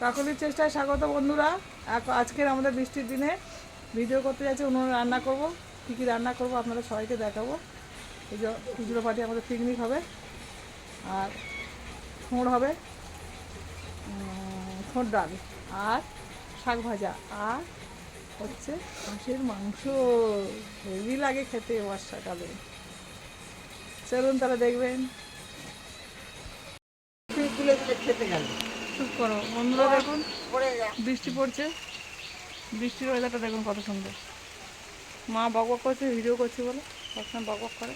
কাকলির চেষ্টায় স্বাগত বন্ধুরা। আজকের আমাদের বৃষ্টির দিনে ভিডিও করতে যাচ্ছি, উনুনে রান্না করব। কী কী রান্না করব আপনাদের সবাইকে দেখাবো। এই যে খুচরো পাটি আমাদের পিকনিক হবে, আর থোঁড় হবে থোঁড় ডাল, আর শাক ভাজা, আর হচ্ছে হাঁসের মাংস। হেভি লাগে খেতে বর্ষাকালে। চলুন তাহলে দেখবেন। খেতে গেল। চুপ করো। বন্ধুরা দেখুন, বৃষ্টি পড়ছে। বৃষ্টির ওয়েদারটা দেখুন কত সুন্দর। মা বকবক করছে, ভিডিও করছে বলে। সবসময় বকবক করে।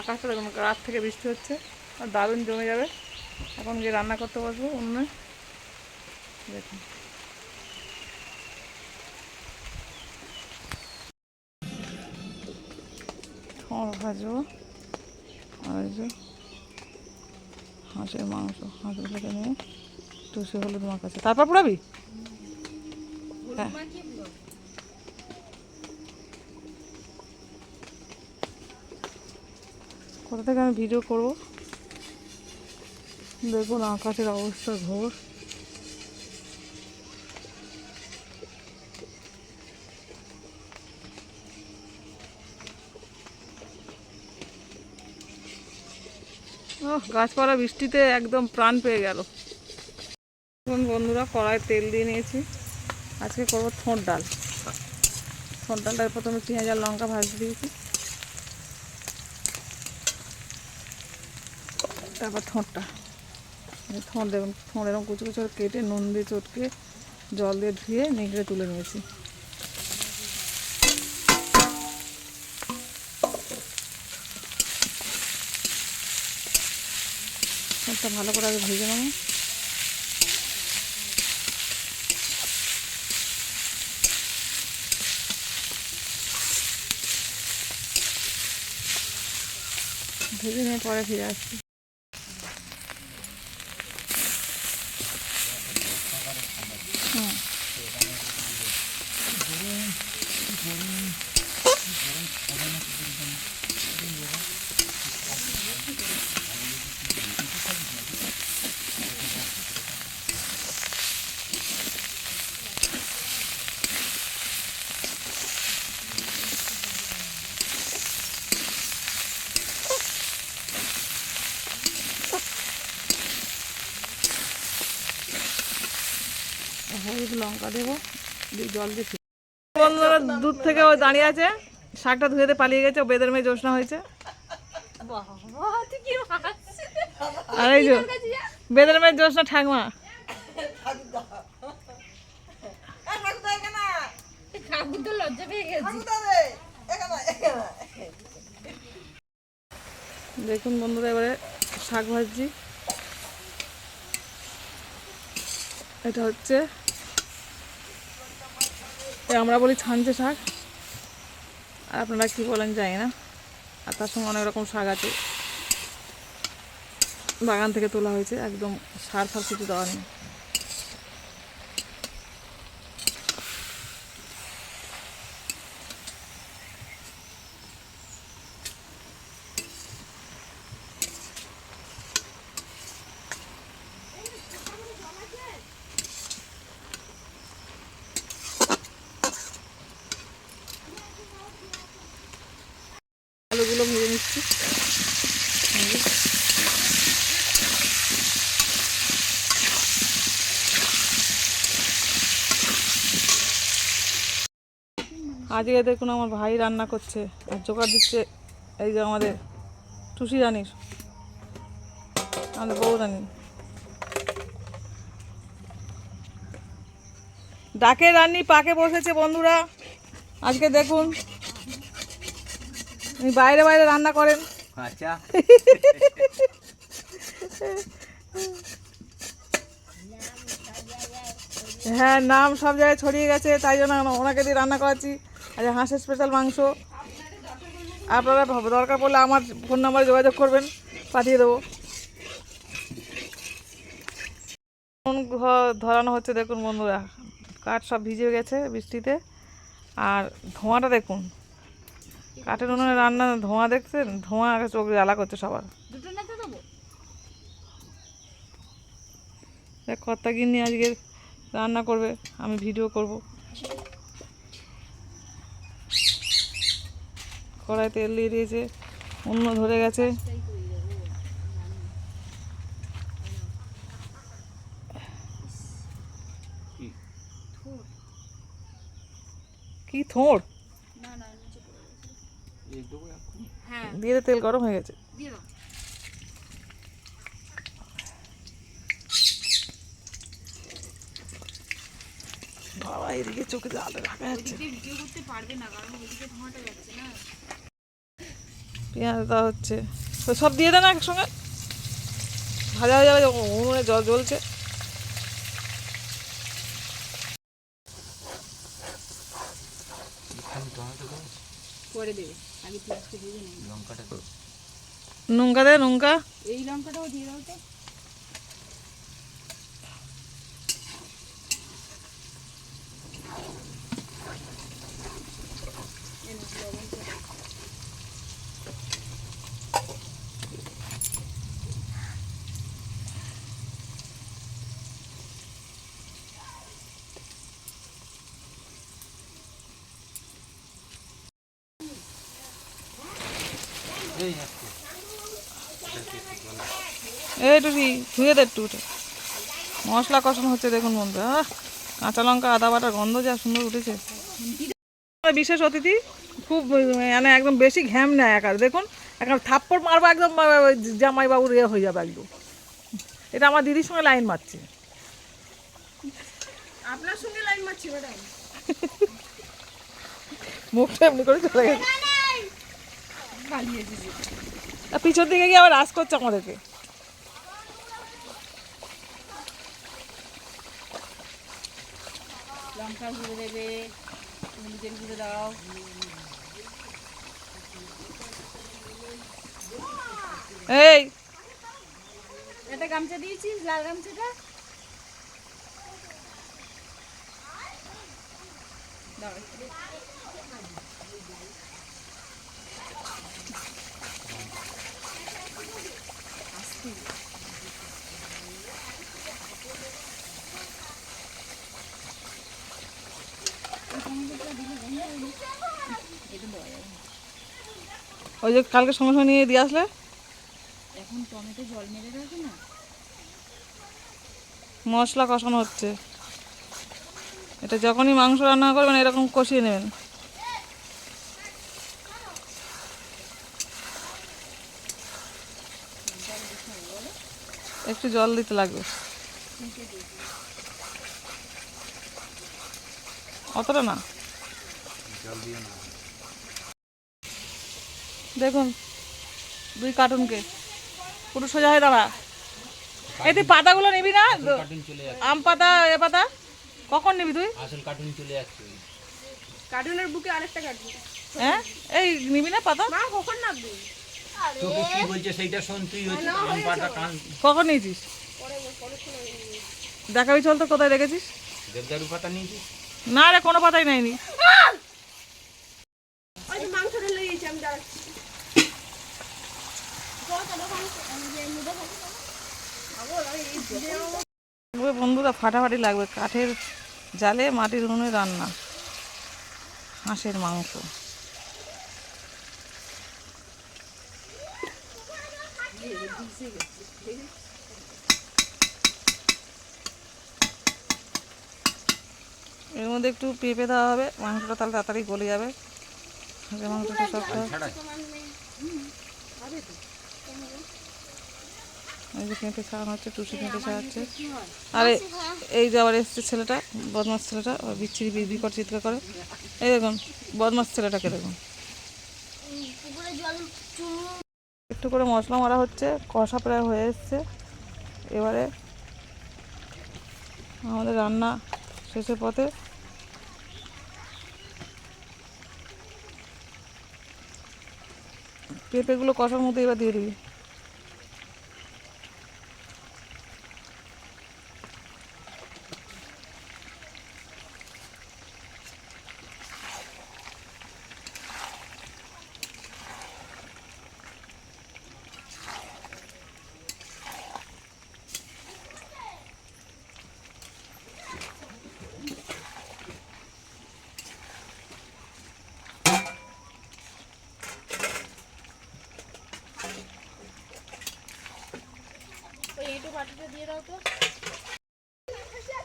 আকাশটা দেখুন, রাত থেকে বৃষ্টি হচ্ছে। আর দারুণ জমে যাবে। এখন গিয়ে রান্না করতে বসবো অন্য দেখুন। থর ভাজবো। আর যে হাঁসের মাংস, হাঁসগুলোকে নিয়ে। টুসি হলুদ মাখাচ্ছে তারপর পুরাবি হ্যাঁ। কোথা থেকে আমি ভিডিও করব? দেখুন আকাশের অবস্থা ঘোর গাছপালা বৃষ্টিতে একদম প্রাণ পেয়ে গেল। এখন বন্ধুরা কড়াই তেল দিয়ে নিয়েছি। আজকে করব থোঁট ডাল। থোঁট ডালটা প্রথমে পেঁয়াজ লঙ্কা ভাজতে দিয়েছি। তারপর এই থোঁট দেখুন থোঁট এরকম কুচু কুচু কেটে নুন দিয়ে চটকে জল দিয়ে ধুয়ে নিগড়ে তুলে নিয়েছি। ভালো করে আগে ভেজে নেব। নিয়ে পরে ফিরে আসছি হলুদ লঙ্কা দেবো দিয়ে জল দিয়ে বন্ধুরা দূর থেকে ও দাঁড়িয়ে আছে শাকটা ধুয়েতে পালিয়ে গেছে ও বেদের মেয়ে জোসনা হয়েছে। আর এই যে বেদের মেয়ে জোসনা ঠাকমা দেখুন বন্ধুরা এবারে শাক ভাজছি। এটা হচ্ছে আমরা বলি ছাঞ্চে শাক। আর আপনারা কী বলেন জানি না। আর তার সঙ্গে অনেক রকম শাক আছে। বাগান থেকে তোলা হয়েছে, একদম সার ফার কিছু দেওয়া নেই। যে। আজকে দেখুন আমার ভাই রান্না করছে আর জোগাড় দিচ্ছে এই যে আমাদের টুসি রানির, আমাদের বউ রানী ডাকে রান্নি পাকে বসেছে বন্ধুরা আজকে দেখুন উনি বাইরে বাইরে রান্না করেন। আচ্ছা। হ্যাঁ নাম সব জায়গায় ছড়িয়ে গেছে তাই জন্য ওনাকে দিয়ে রান্না করাচ্ছি। আচ্ছা হাঁসের স্পেশাল মাংস। আপনারা দরকার পড়লে আমার ফোন নাম্বারে যোগাযোগ করবেন পাঠিয়ে দেবো। ধরানো হচ্ছে দেখুন বন্ধুরা কাঠ সব ভিজে গেছে বৃষ্টিতে। আর ধোঁয়াটা দেখুন। কাঠের উনুনে রান্না ধোঁয়া দেখছেন? ধোঁয়া আগে চোখ জ্বালা করছে সবার। দুটো না দেখ কর্তা গিন্নি আজকে রান্না করবে আমি ভিডিও করব। কড়াই তেল দিয়ে দিয়েছে অন্য ধরে গেছে। কি থোড় হ্যাঁ দিয়ে তেল গরম হয়ে গেছে। বাবা এদিকে চোখে রাখা যাচ্ছে পেঁয়াজ দেওয়া হচ্ছে। সব দিয়ে দেন একসঙ্গে। ভাজা হয়ে যাবে জল জ্বলছে করে দেবে আগে পেঁয়াজটা ভেজে নেই লঙ্কা দে নুনকা এই লঙ্কাটাও দিয়ে দাও তো। এই টুটি ধুয়ে দে একটু উঠে। মশলা কষানো হচ্ছে দেখুন বন্ধু কাঁচা লঙ্কা আদা বাটার গন্ধ যা সুন্দর উঠেছে। বিশেষ অতিথি খুব মানে একদম বেশি ঘ্যাম নেয় একার। দেখুন এখন থাপ্পড় মারবো একদম জামাইবাবুর ইয়ে হয়ে যাবে একদম। এটা আমার দিদির সঙ্গে লাইন মারছে। আপনার সঙ্গে লাইন মারছি ম্যাডাম। মুখটা এমনি করে চলে গেছে। পালিয়ে দিদি আর পিছন দিকে গিয়ে আবার রাস করছে আমাদেরকে। লঙ্কা গুঁড়ো দেবে হলুদের গুঁড়ো দাও। এই। একটা গামছা দিয়েছিস লাল গামছাটা? দাও। ওই যে কালকে সঙ্গে সঙ্গে নিয়ে দিয়ে আসলে? এখন টমেটো জল মেরে রাখে না? মশলা কষানো হচ্ছে। এটা যখনই মাংস রান্না করবেন এরকম কষিয়ে নেবেন। একটু জল দিতে লাগবে। অতটা না? দেখুন দুই কার্টুনকে পুরো সোজা হয়ে দাঁড়া। এই তুই পাতাগুলো নিবি না? কার্টুন চলে যাচ্ছে। আম পাতা এ পাতা? কখন নিবি তুই? আসল কার্টুন চলে যাচ্ছে। কার্টুনের বুকে আরেকটা কার্টুন হ্যাঁ এই নিবি না পাতা? মা কখন নামবে? তোকে কি বলছে সেইটা শোন তুই হচ্ছে আম পাতা কান কখন নিয়েছিস? দেখাবি চল তো কোথায় রেখেছিস দেবদারু পাতা নিয়েছিস? না রে কোনো পাতাই নাইনি বন্ধুরা ফাটাফাটি লাগবে, কাঠের জালে মাটির উনুনে রান্না, হাঁসের মাংস। এর মধ্যে একটু পেঁপে দেওয়া হবে, মাংসটা তাহলে তাড়াতাড়ি গলে যাবে। মাংসটা শক্ত এই যে হচ্ছে টুসি পেঁপে ছাড়াচ্ছে আরে এই যে আবার এসছে ছেলেটা বদমাস ছেলেটা বিচ্ছিরি বিকট চিৎকার করে। এই দেখুন বদমাস ছেলেটাকে দেখুন। একটু করে মশলা মারা হচ্ছে কষা প্রায় হয়ে এসছে। এবারে আমাদের রান্না শেষের পথে পেঁপেগুলো কষার মধ্যে এবার দিয়ে দিবি।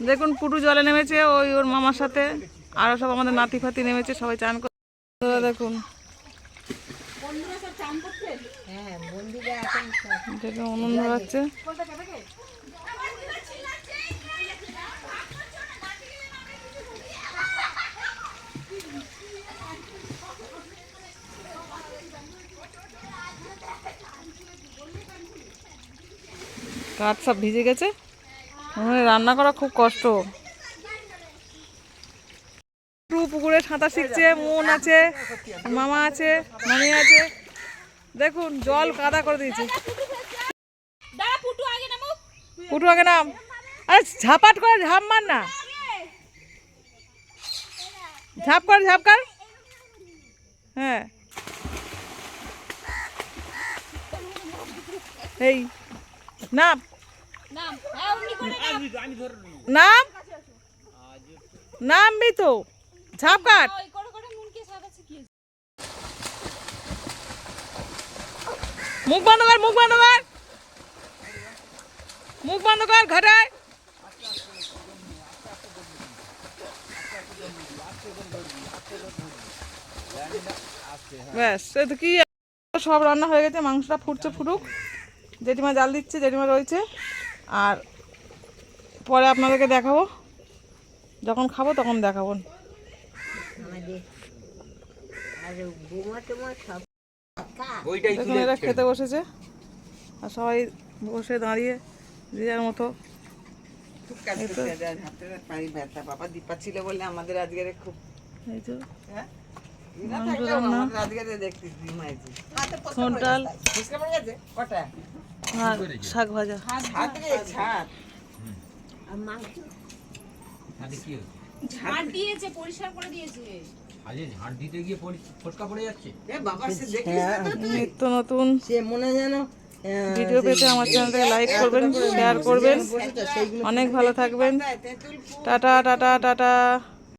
দেখুন, পুটু জলে নেমেছে, ওই ওর মামার সাথে। আরও সব আমাদের নাতি ফাতি নেমেছে, সবাই চান দেখুন। দেখুন উনুন ধরাচ্ছে কাঠ সব ভিজে গেছে। রান্না করা খুব কষ্ট। পুরো পুকুরে সাঁতার শিখছে মন আছে মামা আছে মামি আছে। দেখুন জল কাদা করে দিয়েছে। পুটু আগে নাম। আরে ঝাপাট করে ঝাপ মার না। ঝাপ কর ঝাপ কর। হ্যাঁ। এই। নাম। নাম। হ্যাঁ অমনি করে নাম। নামবি তো ঝাপ কাট। মুখ বন্ধ কর মুখ বন্ধ কর। মুখ বন্ধ কর ঘটায়। ব্যাস সে তো কি সব রান্না হয়ে গেছে মাংসটা ফুটছে ফুটুক। জেঠিমা জাল দিচ্ছে জেঠিমা রয়েছে। আর পরে আপনাদেরকে দেখাবো। যখন খাব তখন দেখাবো। এরা খেতে বসেছে। আর সবাই বসে দাঁড়িয়ে যে যার মতো। বাবা দীপা ছিল বলে আমাদের আজকের খুব এই শাক ভাজা? ঝাড় দিয়েছে পরিষ্কার করে দিয়েছে। নিত্য নতুন। যেন ভিডিও পেতে আমার চ্যানেলটাকে লাইক করবেন শেয়ার করবেন। অনেক ভালো থাকবেন। Tata tata tata.